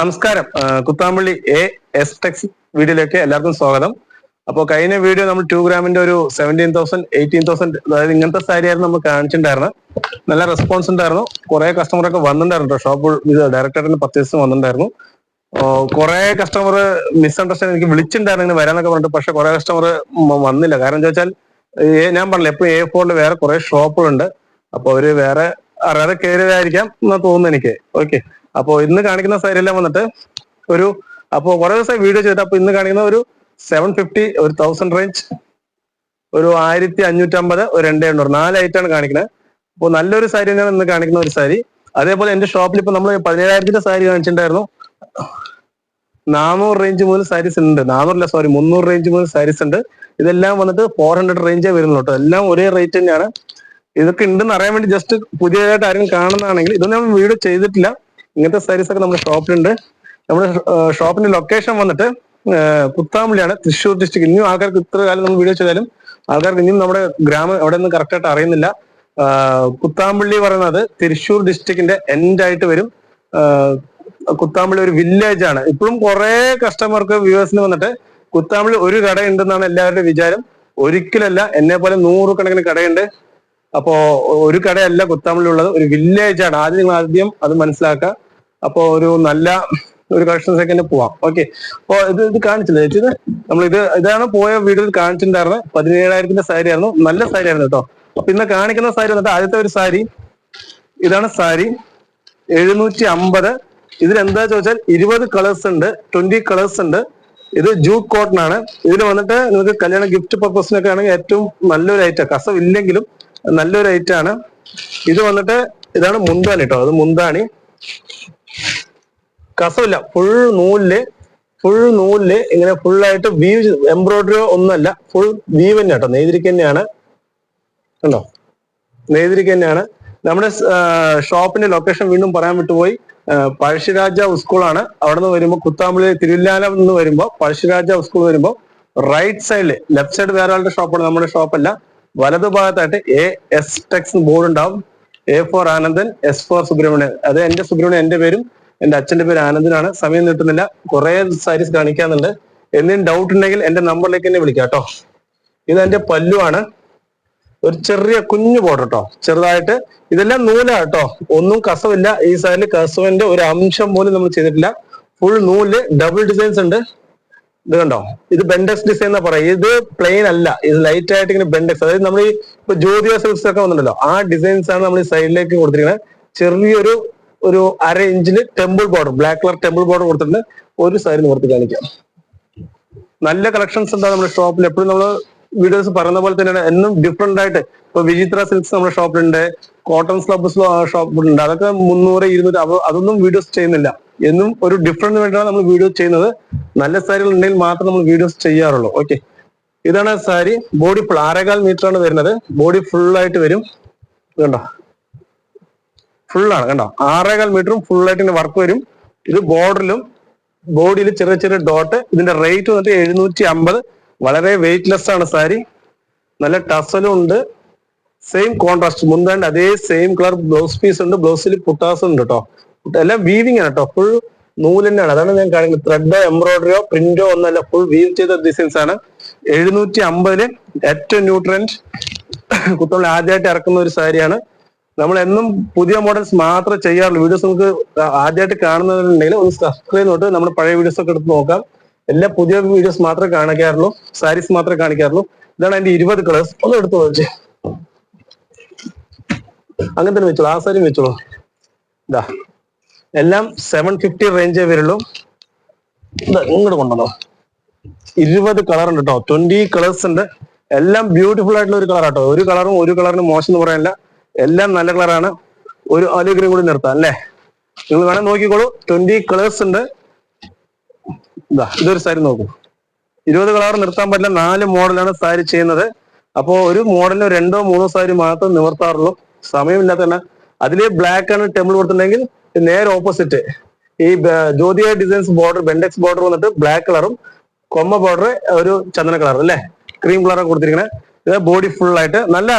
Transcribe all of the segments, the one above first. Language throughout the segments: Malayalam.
നമസ്കാരം. കുത്താമ്പള്ളി എ എസ് ടെക്സ് വീഡിയോയിലേക്ക് എല്ലാവർക്കും സ്വാഗതം. അപ്പോൾ കഴിഞ്ഞ വീഡിയോ നമ്മൾ ടു ഗ്രാമിന്റെ ഒരു സെവന്റീൻ തൗസൻഡ് എയ്റ്റീൻ തൗസൻഡ് അതായത് ഇങ്ങനത്തെ സാരി ആയിരുന്നു നമ്മൾ കാണിച്ചിട്ടുണ്ടായിരുന്നത് നല്ല റെസ്പോൺസ് ഉണ്ടായിരുന്നു. കുറെ കസ്റ്റമർ ഒക്കെ വന്നിട്ടുണ്ടായിരുന്നു ഷോപ്പ് ഇത് ഡയറക്ടറിന് പർച്ചേസ് വന്നിട്ടുണ്ടായിരുന്നു. കുറെ കസ്റ്റമർ മിസ്അണ്ടർസ്റ്റാൻഡ് എനിക്ക് വിളിച്ചിട്ടുണ്ടായിരുന്നു ഇങ്ങനെ വരാനൊക്കെ പറഞ്ഞിട്ട്. പക്ഷെ കുറെ കസ്റ്റമർ വന്നില്ല. കാരണം എന്താ വെച്ചാൽ ഞാൻ പറഞ്ഞില്ല എപ്പോഴും എ ഫോറിൽ വേറെ കുറെ ഷോപ്പുകളുണ്ട് അപ്പൊ അവർ വേറെ അറിയാതെ കയറിയതായിരിക്കാം എന്ന് തോന്നുന്നു എനിക്ക്. ഓക്കെ അപ്പൊ ഇന്ന് കാണിക്കുന്ന സാരി എല്ലാം വന്നിട്ട് ഒരു അപ്പോ കുറെ ദിവസമായി വീഡിയോ ചെയ്തിട്ട് അപ്പൊ ഇന്ന് കാണിക്കുന്ന ഒരു സെവൻ ഫിഫ്റ്റി ഒരു തൗസൻഡ് റേഞ്ച് ഒരു ആയിരത്തി അഞ്ഞൂറ്റമ്പത് ഒരു രണ്ട് എണ്ണൂറ്. നാല് ഐറ്റാണ് കാണിക്കുന്നത് അപ്പോൾ നല്ലൊരു സാരി തന്നെയാണ് ഇന്ന് കാണിക്കുന്ന ഒരു സാരി അതേപോലെ എന്റെ ഷോപ്പിൽ ഇപ്പൊ നമ്മൾ പതിനേഴായിരത്തിന്റെ സാരി കാണിച്ചിട്ടുണ്ടായിരുന്നു. നാനൂറ് റേഞ്ച് മുതൽ സാരീസ് ഉണ്ട്. നാനൂറല്ല സോറി മുന്നൂറ് റേഞ്ച് മുതൽ സാരീസ് ഉണ്ട്. ഇതെല്ലാം വന്നിട്ട് ഫോർ ഹൺഡ്രഡ് റേഞ്ചേ വരുന്നുള്ളൂ എല്ലാം ഒരേ റേറ്റ് തന്നെയാണ്. ഇതൊക്കെ ഉണ്ടെന്ന് അറിയാൻ വേണ്ടി ജസ്റ്റ് പുതിയതായിട്ട് ആരെങ്കിലും കാണുന്നതാണെങ്കിൽ ഇതൊന്നും നമ്മൾ വീഡിയോ ചെയ്തിട്ടില്ല. ഇങ്ങനത്തെ സാരീസ് ഒക്കെ നമ്മുടെ ഷോപ്പിലുണ്ട് നമ്മുടെ ഷോപ്പിന്റെ ലൊക്കേഷൻ വന്നിട്ട് ഏഹ് കുത്താമ്പള്ളിയാണ് തൃശ്ശൂർ ഡിസ്ട്രിക്ട് ഇനിയും ആൾക്കാർക്ക് ഇത്ര കാലം നമ്മൾ വീഡിയോ ചെയ്താലും ആൾക്കാർക്ക് ഇനിയും നമ്മുടെ ഗ്രാമം എവിടെ നിന്ന് കറക്റ്റ് ആയിട്ട് അറിയുന്നില്ല. ആഹ് കുത്താമ്പള്ളി പറയുന്നത് തൃശ്ശൂർ ഡിസ്ട്രിക്റ്റിന്റെ എൻഡ് ആയിട്ട് വരും. കുത്താമ്പള്ളി ഒരു വില്ലേജ് ആണ്. ഇപ്പോഴും കുറെ കസ്റ്റമർക്ക് വ്യൂവേഴ്സിന് വന്നിട്ട് കുത്താമ്പള്ളി ഒരു കട ഉണ്ടെന്നാണ് എല്ലാവരുടെയും വിചാരം. ഒരിക്കലല്ല എന്നെ പോലെ നൂറുകണക്കിന് കടയുണ്ട്. അപ്പോ ഒരു കടയല്ല കുത്താമ്പള്ളി ഉള്ളത്. ഒരു വില്ലേജ് ആണ്. ആദ്യം നിങ്ങൾ ആദ്യം അത് മനസ്സിലാക്കുക. അപ്പോ ഒരു നല്ല ഒരു കളക്ഷൻസ് ഒക്കെ പോവാം. ഓക്കെ അപ്പൊ ഇത് ഇത് കാണിച്ചില്ല ചേച്ചി നമ്മൾ ഇത് ഇതാണ് പോയ വീഡിയോയിൽ കാണിച്ചിട്ടുണ്ടായിരുന്നത് പതിനേഴായിരത്തിന്റെ സാരി ആയിരുന്നു. നല്ല സാരി ആയിരുന്നു കേട്ടോ. അപ്പൊ ഇന്ന് കാണിക്കുന്ന സാരി വന്നിട്ട് ആദ്യത്തെ ഒരു സാരി. ഇതാണ് സാരി. എഴുന്നൂറ്റി അമ്പത്. ഇതിൽ എന്താ ചോദിച്ചാൽ ഇരുപത് കളേഴ്സ് ഉണ്ട്. ട്വന്റി കളേഴ്സ് ഉണ്ട്. ഇത് ജൂ കോട്ടൺ ആണ്. ഇതിൽ വന്നിട്ട് നിങ്ങൾക്ക് കല്യാണ ഗിഫ്റ്റ് പർപ്പസിനൊക്കെ ആണെങ്കിൽ ഏറ്റവും നല്ലൊരു ഐറ്റം കസം ഇല്ലെങ്കിലും നല്ലൊരു ഐറ്റം ആണ്. ഇത് വന്നിട്ട് ഇതാണ് മുന്താണി കേട്ടോ. അത് മുന്താണി. കസമില്ല ഫുൾ നൂലിൽ ഫുൾ നൂലിൽ ഇങ്ങനെ ഫുൾ ആയിട്ട് വീവ് എംബ്രോയിഡറിയോ ഒന്നല്ല ഫുൾ വീവ് തന്നെ കേട്ടോ നെയ്തിരിക്ക തന്നെയാണ്. കണ്ടോ? നെയ്തിരിക്ക തന്നെയാണ്. നമ്മുടെ ഷോപ്പിന്റെ ലൊക്കേഷൻ വീണ്ടും പറയാൻ വിട്ടുപോയി. പഴശ്ശിരാജ സ്കൂളാണ് അവിടെ നിന്ന് വരുമ്പോൾ കുത്താമ്പള്ളി തിരുവില്ലാലം നിന്ന് വരുമ്പോൾ പഴശ്ശിരാജ സ്കൂൾ വരുമ്പോൾ റൈറ്റ് സൈഡിൽ ലെഫ്റ്റ് സൈഡ് വേറെ ആളുടെ ഷോപ്പാണ് നമ്മുടെ ഷോപ്പല്ല വലതു ഭാഗത്തായിട്ട് എ എസ് ടെക്സ് ബോർഡ് ഉണ്ടാവും. A for Anandan S for Subramanian അത് എന്റെ സുബ്രഹ്മണ്യൻ എന്റെ പേരും. എന്റെ അച്ഛന്റെ പേര് ആനന്ദനാണ്. സമയം നീട്ടുന്നില്ല. കുറെ സാരീസ് കാണിക്കാന്നുണ്ട് എന്തെങ്കിലും ഡൗട്ട് ഉണ്ടെങ്കിൽ എന്റെ നമ്പറിലേക്ക് തന്നെ വിളിക്കാം കേട്ടോ. ഇത് എന്റെ പല്ലുവാണ് ഒരു ചെറിയ കുഞ്ഞു ബോർഡർ കേട്ടോ ചെറുതായിട്ട് ഇതെല്ലാം നൂലാ കേട്ടോ. ഒന്നും കസവില്ല. ഈ സൈഡിൽ കസവിന്റെ ഒരു അംശം പോലും നമ്മൾ ചെയ്തിട്ടില്ല. ഫുൾ നൂൽ ഡബിൾ ഡിസൈൻസ് ഉണ്ട്. ഇത് കണ്ടോ? ഇത് ബെൻഡക്സ് ഡിസൈൻ എന്നാ പറയാം ഇത് പ്ലെയിൻ അല്ല. ഇത് ലൈറ്റ് ആയിട്ട് ഇങ്ങനെ ബെൻഡക്സ് അതായത് നമ്മൾ ഈ ഇപ്പൊ ജ്യോതിയ സിൽക്സ് ഒക്കെ വന്നിട്ടുണ്ടല്ലോ. ആ ഡിസൈൻസ് ആണ് നമ്മൾ ഈ സൈഡിലേക്ക് കൊടുത്തിരിക്കുന്നത്. ചെറിയൊരു ഒരു അര ഇഞ്ചിൽ temple border black colour temple border കൊടുത്തിട്ടുണ്ട് ഒരു സൈഡിൽ നിവർത്തി കാണിക്കാം. നല്ല കളക്ഷൻസ് ഉണ്ടാവും നമ്മുടെ ഷോപ്പിൽ എപ്പോഴും നമ്മൾ വീഡിയോസ് പറയുന്ന പോലെ തന്നെയാണ്. എന്നും ഡിഫറെന്റ് ആയിട്ട് ഇപ്പൊ വിചിത്ര സിൽക്സ് നമ്മുടെ ഷോപ്പിലുണ്ട് കോട്ടൺ സ്ലബ്സ് ഷോപ്പിലുണ്ട് അതൊക്കെ മുന്നൂറ് ഇരുന്നൂറ് അതൊന്നും വീഡിയോസ് ചെയ്യുന്നില്ല. എന്നും ഒരു ഡിഫറെന്റ് വേണ്ടിയാണ് നമ്മൾ വീഡിയോസ് ചെയ്യുന്നത്. നല്ല സാരികൾ ഉണ്ടെങ്കിൽ മാത്രം നമ്മൾ വീഡിയോസ് ചെയ്യാറുള്ളൂ. ഓക്കെ ഇതാണ് സാരി ബോഡി ഫുൾ ആറേകാൽ മീറ്റർ ആണ് വരുന്നത്. ബോഡി ഫുൾ ആയിട്ട് വരും. ഇത് ആണ് കണ്ടോ? ആറേകാൽ മീറ്ററും ഫുൾ ആയിട്ട് വർക്ക് വരും. ഇത് ബോർഡറിലും ബോഡിയിൽ ചെറിയ ചെറിയ ഡോട്ട് ഇതിന്റെ റേറ്റ് വന്നിട്ട് എഴുന്നൂറ്റി അമ്പത് വളരെ വെയിറ്റ്ലെസ് ആണ് സാരി. നല്ല ടസലും ഉണ്ട്. സെയിം കോൺട്രാസ്റ്റ് മുന്താണ്ട് അതേ സെയിം കളർ ബ്ലൗസ് പീസ് ഉണ്ട്. ബ്ലൗസിൽ പുട്ടാസ് ഉണ്ട് കേട്ടോ എല്ലാം വീവിംഗ് ആണ് കേട്ടോ ഫുൾ നൂൽ തന്നെയാണ്. അതാണ് ഞാൻ കാണിക്കുന്നത്. ത്രെഡോ എംബ്രോയിഡറിയോ പ്രിന്റോ ഒന്നല്ല ഫുൾ വീവ് ചെയ്ത ഡിസൈൻസ് ആണ്. എഴുന്നൂറ്റി അമ്പതിൽ ഏറ്റവും ന്യൂട്രന്റ് കുത്തമ്പളി ആദ്യമായിട്ട് ഇറക്കുന്ന ഒരു സാരിയാണ്. നമ്മൾ എന്നും പുതിയ മോഡൽസ് മാത്രമേ ചെയ്യാറുള്ളൂ. വീഡിയോസ് നമുക്ക് ആദ്യമായിട്ട് കാണുന്നുണ്ടെങ്കിൽ ഒന്ന് സബ്സ്ക്രൈബ് നോട്ട് നമ്മുടെ പഴയ വീഡിയോസ് ഒക്കെ എടുത്ത് നോക്കാം. എല്ലാ പുതിയ വീഡിയോസ് മാത്രമേ കാണിക്കാറുള്ളൂ. സാരീസ് മാത്രമേ കാണിക്കാറുള്ളൂ. ഇതാണ് അതിന്റെ ഇരുപത് കളേഴ്സ് ഒന്ന് എടുത്തു വെച്ച് അങ്ങനെ തന്നെ വെച്ചോളൂ. ആ സാരിയും വെച്ചോളൂ. ഇതാ. എല്ലാം സെവൻ ഫിഫ്റ്റി റേഞ്ചേ വരുള്ളൂ. ഇങ്ങോട്ട് കൊണ്ടുവന്നോ. ഇരുപത് കളർ ഉണ്ട് കേട്ടോ ട്വന്റി കളേഴ്സ് ഉണ്ട്. എല്ലാം ബ്യൂട്ടിഫുൾ ആയിട്ടുള്ള ഒരു കളർ കേട്ടോ ഒരു കളറും ഒരു കളറിന് മോശം എന്ന് പറയാനില്ല. എല്ലാം നല്ല കളറാണ് ഒരു അലുഗ്രം കൂടി നിർത്താം അല്ലേ? നിങ്ങൾ വേണം നോക്കിക്കോളൂ. ട്വന്റി കളേഴ്സ് ഉണ്ട്. ഇതാ ഇതൊരു സാരി നോക്കൂ. ഇരുപത് കളർ നിർത്താൻ പറ്റില്ല. നാല് മോഡലാണ് സാരി ചെയ്യുന്നത്. അപ്പോ ഒരു മോഡലിന് രണ്ടോ മൂന്നോ സാരി മാത്രം നിവർത്താറുള്ളൂ. സമയമില്ലാത്ത തന്നെ. അതിലെ ബ്ലാക്ക് ആണ് ടെമ്പിൾ കൊടുത്തിട്ടുണ്ടെങ്കിൽ നേരെ ഓപ്പോസിറ്റ് ഈ ജ്യോതിയ ഡിസൈൻസ് ബോർഡർ ബെൻഡെക്സ് ബോർഡർ വന്നിട്ട് ബ്ലാക്ക് കളറും കൊമ്മ ബോർഡർ ഒരു ചന്ദന കളർ അല്ലേ? ക്രീം കളറാണ് കൊടുത്തിരിക്കുന്നത് ബോഡി ഫുൾ ആയിട്ട് നല്ല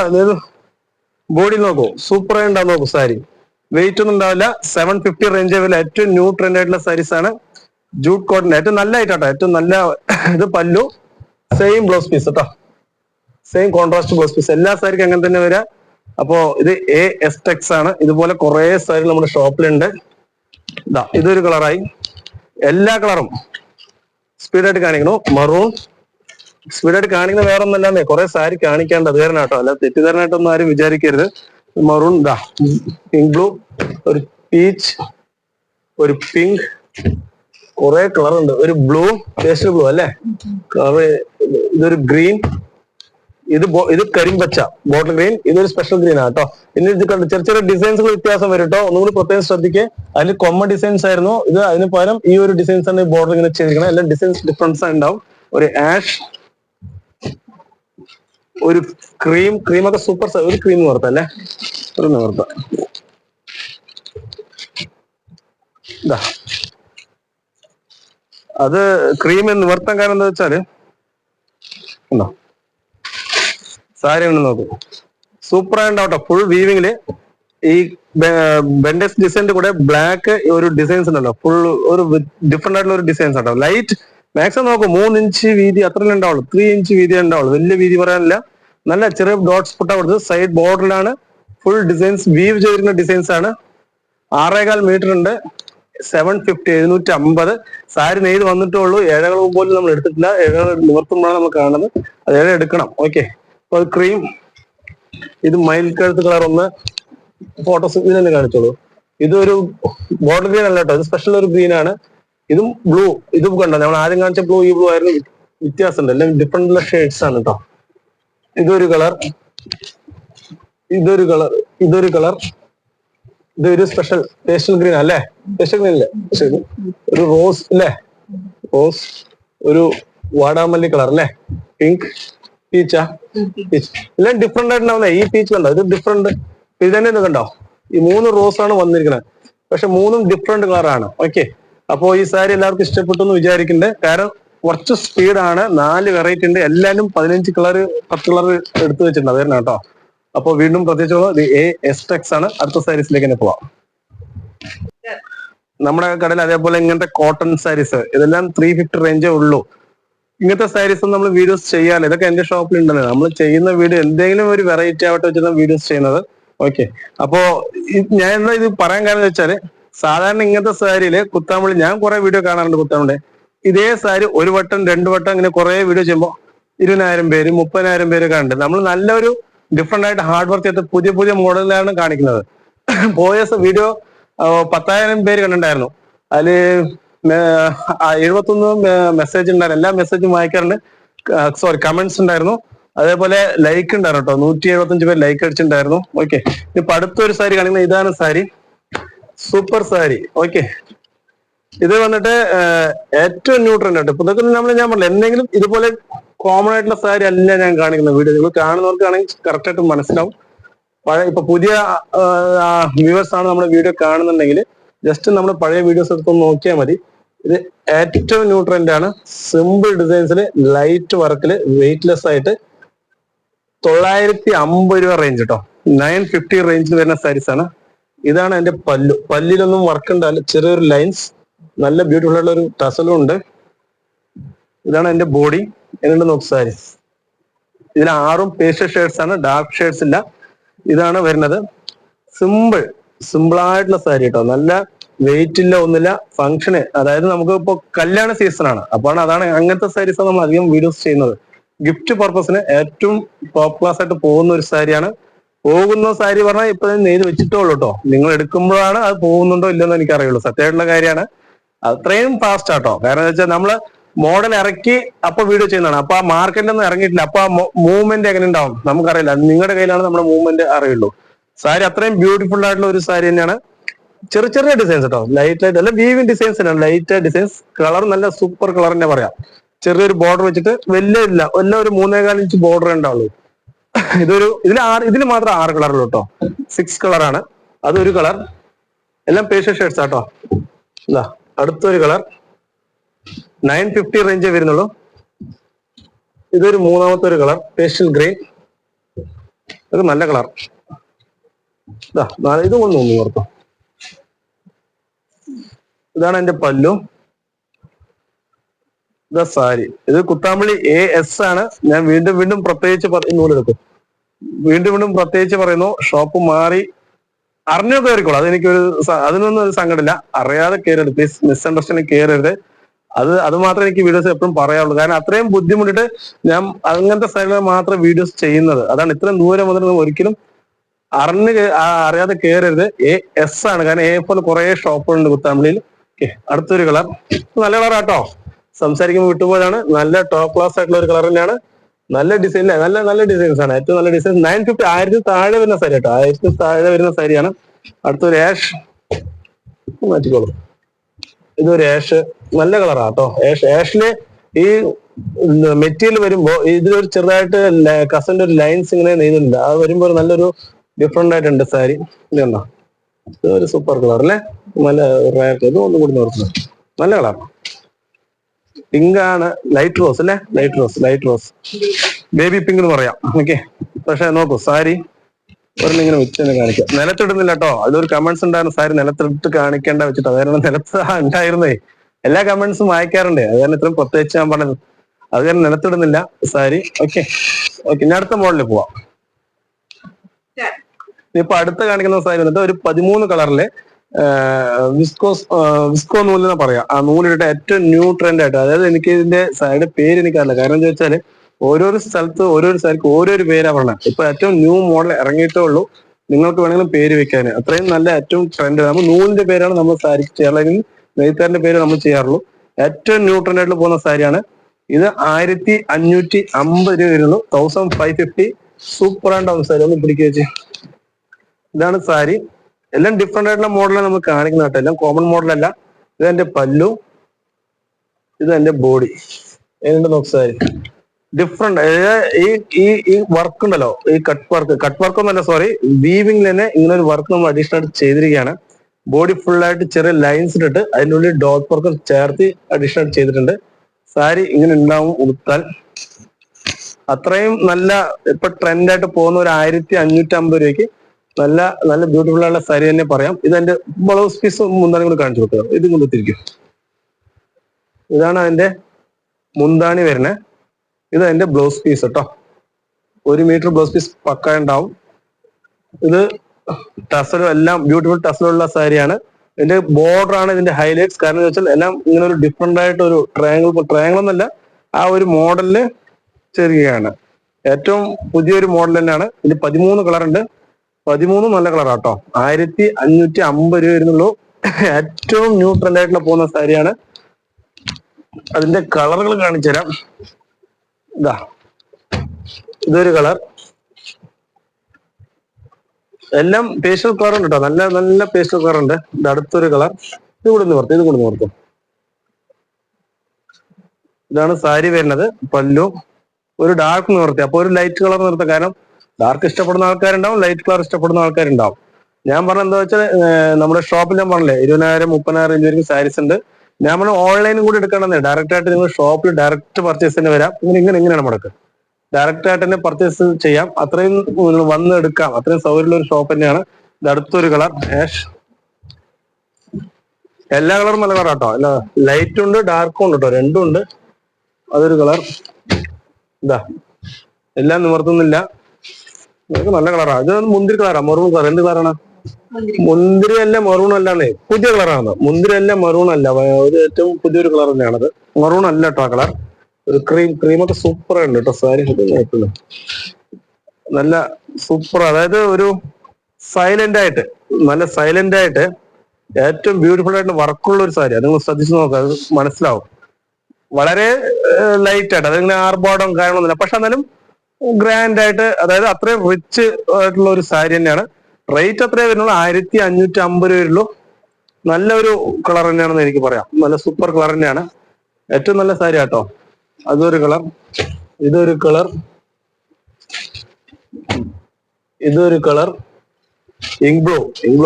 ബോഡി നോക്കൂ സൂപ്പർ ആയിട്ടുണ്ടാവും നോക്കൂ സാരി. വെയിറ്റ് ഒന്നും ഉണ്ടാവില്ല. സെവൻ ഫിഫ്റ്റി റേഞ്ച് വില ഏറ്റവും ന്യൂ ട്രെൻഡ് ആയിട്ടുള്ള സാരീസ് ആണ്. ജൂട്ട് കോട്ടൺ ഏറ്റവും നല്ല ആയിട്ടാട്ടോ ഏറ്റവും നല്ല ഇത് പല്ലു. സെയിം ബ്ലൗസ് പീസ് കേട്ടോ സെയിം കോൺട്രാസ്റ്റ് ബ്ലൗസ് പീസ് എല്ലാ സാരിക്കും അങ്ങനെ തന്നെ വരാം. അപ്പോ ഇത് എ എസ് ടെക്സ് ആണ്. ഇതുപോലെ കുറെ സാരി നമ്മുടെ ഷോപ്പിലുണ്ട്. ഇതാ ഇതൊരു കളറായി എല്ലാ കളറും സ്പീഡായിട്ട് കാണിക്കണു മറൂൺ സ്പീഡായിട്ട് കാണിക്കുന്ന വേറെ ഒന്നല്ലാന്നേ കുറെ സാരി കാണിക്കാണ്ട് അത് കേട്ടോ അല്ല തെറ്റിദ്ധാരണായിട്ടൊന്നും ആരും വിചാരിക്കരുത്. മറൂൺ ഇതാ പിങ്ക് ബ്ലൂ ഒരു പീച്ച് ഒരു പിങ്ക് കുറെ കളർ ഉണ്ട്. ഒരു ബ്ലൂ പേസ്റ്റൽ ബ്ലൂ അല്ലേ? കളർ ഇതൊരു ഗ്രീൻ ഇത് ഇത് കരിമ്പച്ച ബോട്ടിൽ ഗ്രീൻ ഇതൊരു സ്പെഷ്യൽ ഗ്രീൻ ആണ് കേട്ടോ ഇനി ഇത് കണ്ട് ചെറിയ ചെറിയ ഡിസൈൻസുകൾ വ്യത്യാസം വരും കേട്ടോ ഒന്നുകൂടി പ്രത്യേകം ശ്രദ്ധിക്കുക അതിൽ കൊമ്മ ഡിസൈൻസ് ആയിരുന്നു. ഇത് അതിന് പകരം ഈ ഒരു ഡിസൈൻസ് ആണ് ബോർഡർ ഇങ്ങനെ ചെയ്തിരിക്കുന്നത് എല്ലാം ഡിസൈൻസ് ഡിഫറൻസ് ഉണ്ടാവും. ഒരു ആഷ് ഒരു ക്രീം ക്രീം ഒക്കെ സൂപ്പർ ഒരു ക്രീം നിവർത്ത അല്ലേ? ഒരു നിവർത്ത ഇതാ അത് ക്രീം നിവർത്താൻ കാരണം എന്താ വെച്ചാൽ ഉണ്ടോ? സാരി ഒന്ന് നോക്കൂ. സൂപ്പർ ആയിട്ടാവട്ടോ ഫുൾ വീവിങ്ങിൽ ഈ ബെൻഡസ് ഡിസൈന്റെ കൂടെ ബ്ലാക്ക് ഒരു ഡിസൈൻസ് ഉണ്ടല്ലോ. ഫുൾ ഒരു ഡിഫറെന്റ് ആയിട്ടുള്ള ഒരു ഡിസൈൻസ് ഉണ്ടോ ലൈറ്റ് മാക്സിമം നോക്കൂ മൂന്ന് ഇഞ്ച് വീതി അത്രയല്ലേ ഉണ്ടാവുള്ളൂ. ത്രീ ഇഞ്ച് വീതി ഉണ്ടാവുള്ളൂ. വലിയ വീതി പറയാനില്ല. നല്ല ചെറിയ ഡോട്ട്സ് പുട്ട കൊടുത്ത് സൈഡ് ബോർഡറിലാണ് ഫുൾ ഡിസൈൻസ് വീവ് ചെയ്തിരുന്ന ഡിസൈൻസ് ആണ്. ആറേകാൽ മീറ്റർ ഉണ്ട്. സെവൻ ഫിഫ്റ്റി എഴുന്നൂറ്റി അമ്പത് സാരി നെയ്ത് വന്നിട്ടേ ഉള്ളൂ. ഏഴകൾ പോലും നമ്മൾ എടുത്തിട്ടില്ല. ഏഴകൾ നിവർത്തുമ്പോഴാണ് നമ്മൾ കാണുന്നത്. അത് ഏഴ എടുക്കണം. ഓക്കെ അപ്പൊ അത് ക്രീം ഇത് മൈൽ കഴുത്ത് കളർ ഒന്ന് ഫോട്ടോസ് ഇതിനെ കാണിച്ചോളൂ. ഇതൊരു ബോർഡർ ഗ്രീൻ അല്ല കേട്ടോ. ഇത് സ്പെഷ്യൽ ഒരു ഗ്രീൻ ആണ്. ഇതും ബ്ലൂ ഇതും കണ്ടോ? നമ്മൾ ആദ്യം കാണിച്ച ബ്ലൂ ഈ ബ്ലൂ ആയിരുന്നു വ്യത്യാസമുണ്ട്. എല്ലാം ഡിഫറെന്റ് ഷെയ്ഡ്സ് ആണ് കേട്ടോ ഇതൊരു കളർ ഇതൊരു കളർ ഇതൊരു കളർ ഇതൊരു സ്പെഷ്യൽ പേസ്റ്റൽ ഗ്രീൻ അല്ലേ? പേസ്റ്റൽ ഗ്രീൻ അല്ലേ ഒരു റോസ് അല്ലേ റോസ് ഒരു വാടാമല്ലി കളർ അല്ലേ? പിങ്ക് പീച്ചാ പീച്ച് എല്ലാം ഡിഫറെന്റ് ആയിട്ടുണ്ടാവും ഈ പീച്ച് കണ്ടോ? ഇത് ഡിഫറെന്റ് ഇത് തന്നെ കണ്ടോ? ഈ മൂന്ന് റോസ് ആണ് വന്നിരിക്കുന്നത്. പക്ഷെ മൂന്നും ഡിഫറെന്റ് കളറാണ് ഓക്കെ അപ്പോ ഈ സാരി എല്ലാവർക്കും ഇഷ്ടപ്പെട്ടു എന്ന് വിചാരിക്കണ്ടേ. കാരണം കുറച്ച് സ്പീഡാണ് നാല് വെറൈറ്റി ഉണ്ട്. എല്ലാരും പതിനഞ്ച് കളർ പത്ത് കളർ എടുത്തു വെച്ചിട്ടുണ്ട്. അത് തന്നെ കേട്ടോ. അപ്പൊ വീണ്ടും പ്രത്യേകിച്ച് എ എസ് ടെക്സ് ആണ്. അടുത്ത സാരീസിലേക്ക് തന്നെ പോവാം. നമ്മുടെ കടയിൽ അതേപോലെ ഇങ്ങനത്തെ കോട്ടൺ സാരീസ് ഇതെല്ലാം ത്രീ ഫിഫ്റ്റി റേഞ്ചേ ഉള്ളൂ. ഇങ്ങനത്തെ സാരീസ് നമ്മൾ വീഡിയോസ് ചെയ്യാൻ ഇതൊക്കെ എന്റെ ഷോപ്പിൽ ഉണ്ടല്ലോ. നമ്മൾ ചെയ്യുന്ന വീഡിയോ എന്തെങ്കിലും ഒരു വെറൈറ്റി ആവട്ടെ വെച്ചിട്ടാണ് വീഡിയോസ് ചെയ്യുന്നത്. ഓക്കെ അപ്പോ ഞാൻ എന്താ ഇത് പറയാൻ കാരണം വെച്ചാൽ സാധാരണ ഇങ്ങനത്തെ സാരിയിൽ കുത്താമ്പളി ഞാൻ കുറെ വീഡിയോ കാണാറുണ്ട് കുത്താമ്പളി ഇതേ സാരി ഒരു വട്ടം രണ്ടു വട്ടം ഇങ്ങനെ കുറെ വീഡിയോ ചെയ്യുമ്പോൾ ഇരുപതിനായിരം പേര് മുപ്പതിനായിരം പേര് കണ്ട് നമ്മൾ നല്ലൊരു ഡിഫറെന്റ് ആയിട്ട് ഹാർഡ് വർക്ക് ചെയ്ത് പുതിയ പുതിയ മോഡലിലാണ് കാണിക്കുന്നത്. പോയ വീഡിയോ പത്തായിരം പേര് കണ്ടിട്ടുണ്ടായിരുന്നു. അതിൽ മേ- എഴുപത്തൊന്ന് മെസ്സേജ് ഉണ്ടായിരുന്നു. എല്ലാ മെസ്സേജും വായിക്കാറുണ്ട്. സോറി കമന്റ്സ് ഉണ്ടായിരുന്നു. അതേപോലെ ലൈക്ക് ഉണ്ടായിരുന്നു കേട്ടോ. നൂറ്റി എഴുപത്തഞ്ച് പേര് ലൈക്ക് അടിച്ചിട്ടുണ്ടായിരുന്നു. ഓക്കെ ഇപ്പൊ അടുത്തൊരു സാരി കാണിക്കുന്നത്. ഇതാണ് സാരി. സൂപ്പർ സാരി. ഓക്കെ. ഇത് വന്നിട്ട് ഏറ്റവും ന്യൂ ട്രെൻഡ് ആണ് ഇപ്പൊ ഇതൊക്കെ നമ്മൾ ഞാൻ പറഞ്ഞില്ല എന്തെങ്കിലും ഇതുപോലെ കോമൺ ആയിട്ടുള്ള സാരി അല്ല ഞാൻ കാണിക്കുന്ന വീഡിയോ. നിങ്ങൾ കാണുന്നവർക്കാണെങ്കിൽ കറക്റ്റ് ആയിട്ട് മനസ്സിലാവും. പഴയ ഇപ്പൊ പുതിയ വ്യൂവേഴ്സ് ആണ് നമ്മുടെ വീഡിയോ കാണുന്നുണ്ടെങ്കിൽ ജസ്റ്റ് നമ്മൾ പഴയ വീഡിയോസ് എടുത്തൊന്ന് നോക്കിയാൽ മതി. ഇത് ഏറ്റവും ന്യൂ ട്രെൻഡ് ആണ് സിമ്പിൾ ഡിസൈൻസിൽ ലൈറ്റ് വർക്കിൽ വെയിറ്റ്ലെസ് ആയിട്ട് തൊള്ളായിരത്തി അമ്പത് രൂപ റേഞ്ച് കേട്ടോ നയൻ ഫിഫ്റ്റി റേഞ്ചിൽ വരുന്ന സാരീസ് ആണ്. ഇതാണ് എന്റെ പല്ലു. പല്ലിലൊന്നും വർക്ക് ഉണ്ടാവില്ല. ചെറിയൊരു ലൈൻസ് നല്ല ബ്യൂട്ടിഫുൾ ആയിട്ടുള്ള ഒരു ടസലും ഉണ്ട്. ഇതാണ് എന്റെ ബോഡി എന്നുണ്ട് നോക്ക് സാരി. ഇതിൽ ആറും പേസ്റ്റ് ഷെയ്ഡ്സ് ആണ്. ഡാർക്ക് ഷെയ്ഡ്സ് ഇല്ല. ഇതാണ് വരുന്നത്. സിമ്പിൾ സിമ്പിൾ ആയിട്ടുള്ള സാരി കേട്ടോ നല്ല വെയിറ്റ് ഇല്ല ഒന്നുമില്ല. ഫംഗ്ഷന് അതായത് നമുക്ക് ഇപ്പോ കല്യാണ സീസൺ ആണ്. അപ്പോൾ അതാണ് അങ്ങനത്തെ സാരീസ് നമ്മൾ അധികം വീഡിയോസ് ചെയ്യുന്നത്. ഗിഫ്റ്റ് പർപ്പസിന് ഏറ്റവും ടോപ്പ് ക്ലാസ് ആയിട്ട് പോകുന്ന ഒരു സാരിയാണ് പോകുന്ന സാരി പറഞ്ഞാൽ ഇപ്പൊ നെയ്ത് വെച്ചിട്ടുള്ളൂ കേട്ടോ നിങ്ങൾ എടുക്കുമ്പോഴാണ് അത് പോകുന്നുണ്ടോ ഇല്ലെന്ന് എനിക്ക് അറിയുള്ളൂ സത്യമായിട്ടുള്ള കാര്യമാണ്. അത്രയും ഫാസ്റ്റ് ആട്ടോ കാരണം വെച്ചാൽ നമ്മൾ മോഡൽ ഇറക്കി അപ്പൊ വീഡിയോ ചെയ്യുന്നതാണ്. അപ്പൊ ആ മാർക്കറ്റിൽ ഒന്നും ഇറങ്ങിയിട്ടില്ല. അപ്പൊ ആ മൂവ്മെന്റ് എങ്ങനെ ഉണ്ടാവും? നമുക്കറിയില്ല. നിങ്ങളുടെ കയ്യിലാണ് നമ്മുടെ മൂവ്മെന്റ് അറിയുള്ളൂ. സാരി അത്രയും ബ്യൂട്ടിഫുൾ ആയിട്ടുള്ള ഒരു സാരി തന്നെയാണ്. ചെറിയ ചെറിയ ഡിസൈൻസ് കേട്ടോ ലൈറ്റ് ആയിട്ട് അല്ല വീവിൻ ഡിസൈൻസ് ആണ് ലൈറ്റ് ഡിസൈൻസ് കളർ നല്ല സൂപ്പർ കളർ തന്നെ പറയാം. ചെറിയൊരു ബോർഡർ വെച്ചിട്ട് വലിയ ഇല്ല. എല്ലാം ഒരു മൂന്നേകാൽ ഇഞ്ച് ബോർഡർ ഉണ്ടാവുള്ളൂ. ഇതൊരു ഇതിൽ ആറ് ഇതിൽ മാത്രം ആറ് കളറുള്ളൂ കേട്ടോ സിക്സ് കളറാണ് അതൊരു കളർ എല്ലാം പേഷ്യൽ ഷെയ്ഡ്സ് ആട്ടോ. ഇതാ അടുത്തൊരു കളർ നയൻ ഫിഫ്റ്റി റേഞ്ചേ വരുന്നുള്ളൂ. ഇതൊരു മൂന്നാമത്തെ ഒരു കളർ പേഷ്യൽ ഗ്രീൻ അത് നല്ല കളർ ഇതാ ഇത് കൊണ്ട് ഓർത്തോ. ഇതാണ് എന്റെ പല്ലു. ഇതാ സാരി. ഇത് കുത്താമ്പള്ളി എ എസ് ആണ്. ഞാൻ വീണ്ടും വീണ്ടും പ്രത്യേകിച്ച് പറയുന്നു വീണ്ടും വീണ്ടും പ്രത്യേകിച്ച് പറയുന്നു. ഷോപ്പ് മാറി. അറിഞ്ഞോ കയറിക്കോളൂ. അതെനിക്കൊരു അതിനൊന്നും ഒരു സങ്കടമില്ല. അറിയാതെ കയറരുത്. Please misunderstanding കയറരുത്. അത് അത് മാത്രമേ എനിക്ക് വീഡിയോസ് എപ്പോഴും പറയാവുള്ളൂ കാരണം അത്രയും ബുദ്ധിമുട്ടിട്ട് ഞാൻ അങ്ങനത്തെ സ്ഥലങ്ങളിൽ മാത്രം വീഡിയോസ് ചെയ്യുന്നത്. അതാണ് ഇത്രയും ദൂരം വന്നിട്ട് ഒരിക്കലും അറിഞ്ഞ് അറിയാതെ കയറരുത്. എ എസ് ആണ്. കാരണം എ പോലെ കുറെ ഷോപ്പുകളുണ്ട് കുത്താമ്പിളിയിൽ അടുത്തൊരു കളർ നല്ല കളറാട്ടോ സംസാരിക്കുമ്പോൾ വിട്ടുപോയതാണ്. നല്ല ടോപ്പ് ക്ലാസ് ആയിട്ടുള്ള ഒരു കളർ തന്നെയാണ്. നല്ല ഡിസൈൻ നല്ല നല്ല ഡിസൈൻസ് ആണ്. ഏറ്റവും നല്ല ഡിസൈൻ നയൻ ഫിഫ്റ്റി ആയിരത്തി താഴെ വരുന്ന സാരി കേട്ടോ. ആയിരത്തി താഴെ വരുന്ന സാരിയാണ് അടുത്തൊരു ആഷ് മാറ്റിക്കോളൂ. ഇതൊരു ആഷ് നല്ല കളറാണ് കേട്ടോ. ആഷ് ആഷിൽ ഈ മെറ്റീരിയൽ വരുമ്പോ ഇതിലൊരു ചെറുതായിട്ട് കസന്റെ ഒരു ലൈൻസ് ഇങ്ങനെ നെയ്തുണ്ട് അത് വരുമ്പോ ഒരു നല്ലൊരു ഡിഫറെന്റ് ആയിട്ടുണ്ട് സാരി ഇതൊരു സൂപ്പർ കളർ അല്ലേ നല്ല ഇത് ഒന്നും കൂടി നിർത്തുന്നത് നല്ല കളർ പിങ്ക് ആണ് ലൈറ്റ് റോസ് അല്ലേ? Light rose light rose baby pink എന്ന് പറയാം. ഓക്കെ പക്ഷെ നോക്കൂ സാരി ഒരു ഇങ്ങനെ വെച്ച് തന്നെ കാണിക്കാം. നിലത്തിടുന്നില്ല കേട്ടോ. അതൊരു കമന്റ്സ് ഉണ്ടായിരുന്നു സാരി നിലത്തിട്ട് കാണിക്കേണ്ട വെച്ചിട്ട്. അത് കാരണം നിലത്ത് ഉണ്ടായിരുന്നേ. എല്ലാ കമന്റ്സും വായിക്കാറുണ്ട്. അത് കാരണം ഇത്രയും പ്രത്യേകിച്ച് ഞാൻ പറഞ്ഞത്. അത് കാരണം നിലത്തിടുന്നില്ല സാരി. ഓക്കെ ഓക്കെ ഇനി അടുത്ത മോഡലിൽ പോവാം. ഇപ്പൊ അടുത്ത കാണിക്കുന്ന സാരി വന്നിട്ട് ഒരു പതിമൂന്ന് കളറിൽ വിസ്കോസ് വിസ്കോ നൂൽ എന്ന് പറയാം. ആ നൂലിട്ട് ഏറ്റവും ന്യൂ ട്രെൻഡ് ആയിട്ട് അതായത് എനിക്ക് ഇതിന്റെ സൈഡ് പേര് എനിക്കറിയില്ല കാരണം എന്താ വെച്ചാൽ ഓരോരോ സ്ഥലത്ത് ഓരോരോ സ്ഥലത്ത് ഓരോരോ പേരാ പറഞ്ഞത് ഇപ്പൊ ഏറ്റവും ന്യൂ മോഡൽ ഇറങ്ങിയിട്ടേ ഉള്ളൂ. നിങ്ങൾക്ക് വേണമെങ്കിലും പേര് വെക്കാൻ. അത്രയും നല്ല ഏറ്റവും ട്രെൻഡ് നമ്മൾ നൂലിന്റെ പേരാണ് നമ്മൾ സാരിക്ക് ചെയ്യാറുള്ളത് നെയ്ത്താറിന്റെ പേര് നമ്മൾ ചെയ്യാറുള്ളൂ. ഏറ്റവും ന്യൂ ട്രെൻഡ് ആയിട്ട് പോകുന്ന സാരിയാണ്. ഇത് ആയിരത്തി അഞ്ഞൂറ്റി അമ്പത് രൂപ വരുന്നു. Thousand five fifty super and sari. ഒന്ന് പിടിക്കുക ഇതാണ് സാരി. എല്ലാം ഡിഫറെന്റ് ആയിട്ടുള്ള മോഡലാണ് നമ്മൾ കാണിക്കുന്ന കേട്ടോ. എല്ലാം കോമൺ മോഡലല്ല ഇത് എന്റെ പല്ലു. ഇത് എന്റെ ബോഡി സാരി ഡിഫറെന്റ് ഈ ഈ ഈ വർക്ക് ഉണ്ടല്ലോ. ഈ കട്ട് വർക്ക് കട്ട് വർക്ക് ഒന്നല്ല സോറി വീവിംഗ് തന്നെ ഇങ്ങനെ ഒരു വർക്ക് നമ്മൾ അഡീഷണൽ ആയിട്ട് ചെയ്തിരിക്കുകയാണ്. ബോഡി ഫുൾ ആയിട്ട് ചെറിയ ലൈൻസ് ഇട്ടിട്ട് അതിന്റെ ഉള്ളിൽ ഡോട്ട് വർക്ക് ചേർത്ത് അഡീഷണൽ ആയിട്ട് ചെയ്തിട്ടുണ്ട്. സാരി ഇങ്ങനെ ഉണ്ടാവും ഉടുത്താൽ. അത്രയും നല്ല ഇപ്പൊ ട്രെൻഡായിട്ട് പോകുന്ന ഒരു ആയിരത്തി അഞ്ഞൂറ്റി അമ്പത് രൂപയ്ക്ക് നല്ല നല്ല ബ്യൂട്ടിഫുൾ ആയിട്ടുള്ള സാരി തന്നെ പറയാം. ഇത് എന്റെ ബ്ലൗസ് പീസ് മുന്താണി കൂടെ കാണിച്ചു കൊടുക്കുക ഇത് കൊണ്ട് തിരിക്കും ഇതാണ് അതിന്റെ മുന്താണി വരുന്നത്. ഇത് അതിന്റെ ബ്ലൗസ് പീസ് കേട്ടോ ഒരു മീറ്റർ ബ്ലൗസ് പീസ് പക്ക ഉണ്ടാവും. ഇത് ടസലും എല്ലാം ബ്യൂട്ടിഫുൾ ടസലുള്ള സാരിയാണ് ഇതിന്റെ ബോർഡർ ആണ് ഇതിന്റെ ഹൈലൈറ്റ്സ് കാരണം വെച്ചാൽ എല്ലാം ഇങ്ങനെ ഒരു ഡിഫറെന്റ് ആയിട്ട് ഒരു ട്രയാങ്കിൾ ട്രയാങ്കിൾ എന്നല്ല ആ ഒരു മോഡലിൽ ചെറിയാണ് ഏറ്റവും പുതിയൊരു മോഡൽ തന്നെയാണ്. ഇതിൽ പതിമൂന്ന് കളർ ഉണ്ട്. പതിമൂന്ന് നല്ല കളറാട്ടോ. ആയിരത്തി അഞ്ഞൂറ്റി അമ്പത് രൂപ വരുന്നുള്ളൂ. ഏറ്റവും ന്യൂ ട്രെൻഡ് ആയിട്ടുള്ള പോകുന്ന സാരിയാണ്. അതിന്റെ കളറുകൾ കാണിച്ചു തരാം. ഇതാ. ഇതൊരു കളർ. എല്ലാം പേസ്റ്റൽ കളർ ഉണ്ട് കേട്ടോ നല്ല നല്ല പേസ്റ്റൽ കളർ ഉണ്ട്. ഇത് അടുത്തൊരു കളർ. ഇത് കൂടെ നിർത്തും ഇത് കൂടെ നിർത്തും ഇതാണ് സാരി വരുന്നത്. പല്ലു. ഒരു ഡാർക്ക് നിർത്തി അപ്പൊ ഒരു ലൈറ്റ് കളർ നിർത്താം കാരണം ഡാർക്ക് ഇഷ്ടപ്പെടുന്ന ആൾക്കാരുണ്ടാവും ലൈറ്റ് കളർ ഇഷ്ടപ്പെടുന്ന ആൾക്കാരുണ്ടാവും. ഞാൻ പറഞ്ഞ എന്താ വെച്ചാൽ നമ്മുടെ ഷോപ്പിൽ ഞാൻ പറഞ്ഞില്ലേ ഇരുപതിനായിരം മുപ്പതിനായിരം രൂപ വരെയും സാരീസ് ഉണ്ട്. ഞാൻ പറഞ്ഞ ഓൺലൈനും കൂടി എടുക്കണമെന്നേ ഡയറക്റ്റ് ആയിട്ട് നിങ്ങൾ ഷോപ്പിൽ ഡയറക്റ്റ് പർച്ചേസ് തന്നെ വരാം. ഇങ്ങനെ ഇങ്ങനെ ഇങ്ങനെയാണ് മുടക്ക്. ഡയറക്റ്റ് ആയിട്ട് തന്നെ പർച്ചേസ് ചെയ്യാം. അത്രയും വന്ന് എടുക്കാം. അത്രയും സൗകര്യമുള്ള ഒരു ഷോപ്പ് തന്നെയാണ്. ഇത് അടുത്തൊരു കളർ ആഷ് എല്ലാ കളറും നല്ല കളറാട്ടോ അല്ല ലൈറ്റും ഉണ്ട് ഡാർക്കും ഉണ്ട് കേട്ടോ രണ്ടും ഉണ്ട്. അതൊരു കളർ ഇതാ. എല്ലാം നിവർത്തുന്നില്ല. ഇതൊക്കെ നല്ല കളറാ. ഇത് മുന്തിരി കളറാ മെറൂൺ കളർ എന്ത് കളറാണ്? മുന്തിരി. അല്ല മെറൂൺ അല്ലാന്നേ. പുതിയ കളറാണ് മുന്തിരി അല്ല മെറൂൺ അല്ല. ഒരു ഏറ്റവും പുതിയൊരു കളർ തന്നെയാണത് മെറൂൺ അല്ല കേട്ടോ കളർ. ഒരു ക്രീം ക്രീമൊക്കെ സൂപ്പർ ഉണ്ട് കേട്ടോ സാരി നല്ല സൂപ്പർ അതായത് ഒരു സൈലന്റ് ആയിട്ട് നല്ല സൈലന്റ് ആയിട്ട് ഏറ്റവും ബ്യൂട്ടിഫുൾ ആയിട്ട് വർക്കുള്ള ഒരു സാരി അത് നിങ്ങൾ ശ്രദ്ധിച്ചു നോക്കുക അത് മനസ്സിലാവും. വളരെ ലൈറ്റ് ആയിട്ട്. അതിങ്ങനെ ആർഭാടം കാര്യങ്ങളൊന്നുമില്ല. പക്ഷെ എന്നാലും ഗ്രാൻഡ് ആയിട്ട് അതായത് അത്രയും റിച്ച് ആയിട്ടുള്ള ഒരു സാരി തന്നെയാണ്. റേറ്റ് അത്രേ വരുന്നുള്ളൂ. ആയിരത്തി അഞ്ഞൂറ്റി അമ്പത് രൂപ വരുള്ളൂ. നല്ലൊരു കളർ തന്നെയാണെന്ന് എനിക്ക് പറയാം. നല്ല സൂപ്പർ കളർ തന്നെയാണ്. ഏറ്റവും നല്ല സാരി ആട്ടോ. അതൊരു കളർ ഇതൊരു കളർ ഇതൊരു കളർ ഇങ് ബ്ലൂ